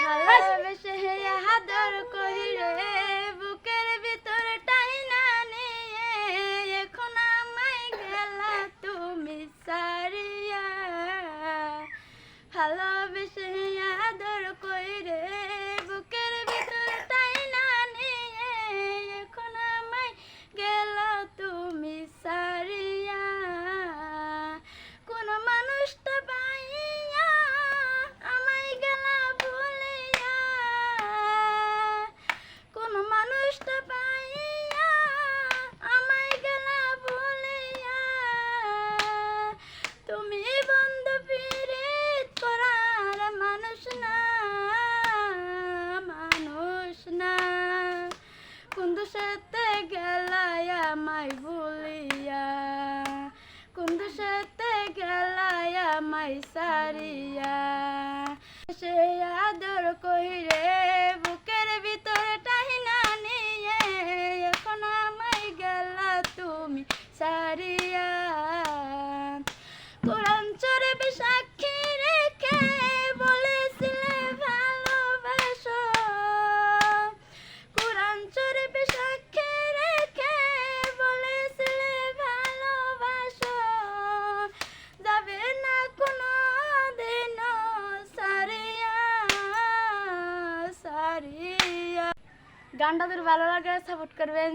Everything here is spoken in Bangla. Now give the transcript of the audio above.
ভালোবেসে হাদর কহিরে বুকের ভিতর টাইনা এখন আমায় গেলা তুমি সারিয়া। ভালোবেসে আদর কইরে বুকের সাথে গেলায়া আমায় ভুলিয়া। কুন্দু সাথে গেলায় মাই সারিয়া। সে আদর কইরে বুকের ভিতরে টাহিনা নিয়ে, এখন আমায় গেলা তুমি সারিয়া। গানটা তোর ভালো লাগে সাপোর্ট করবেন।